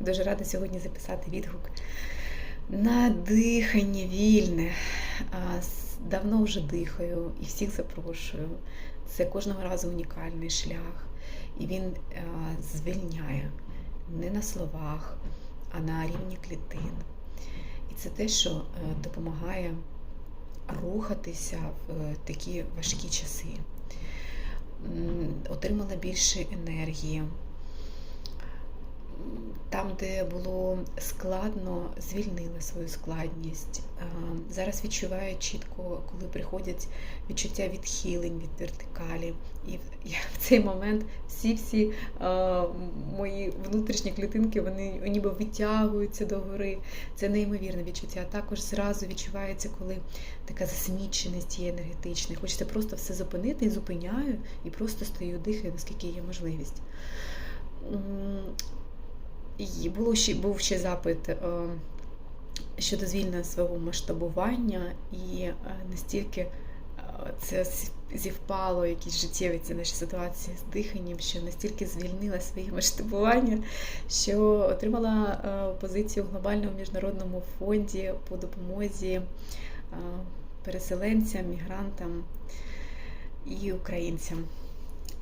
Дуже рада сьогодні записати відгук на дихання вільне. Давно вже дихаю і всіх запрошую. Це кожного разу унікальний шлях. І він звільняє не на словах, а на рівні клітин. І це те, що е, допомагає рухатися в е, такі важкі часи. Отримала більше енергії. Там, де було складно, звільнила свою складність. Зараз відчуваю чітко, коли приходять відчуття відхилень від вертикалі. І я в цей момент всі-всі мої внутрішні клітинки вони ніби витягуються догори. Це неймовірне відчуття. Також зразу відчувається, коли така засміченість є енергетична. Хочеться просто все зупинити і зупиняю, і просто стою, дихаю, наскільки є можливість. Було ще, був ще запит е, щодо звільнення свого масштабування, і е, настільки е, це зівпало якісь життєві ці наші ситуації з диханням, що настільки звільнила своє масштабування, що отримала позицію в глобальному міжнародному фонді по допомозі переселенцям, мігрантам і українцям.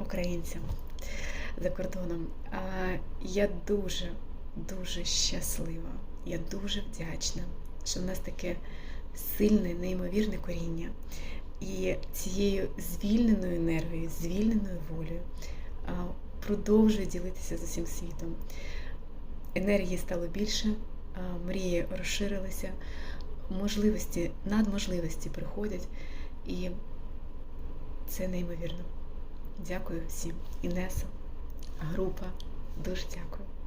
українцям за кордоном. Я дуже, дуже щаслива. Я дуже вдячна, що в нас таке сильне, неймовірне коріння. І цією звільненою енергією, звільненою волею продовжую ділитися з усім світом. Енергії стало більше, мрії розширилися, можливості, надможливості приходять, і це неймовірно. Дякую всім. Інеса, група, дуже дякую.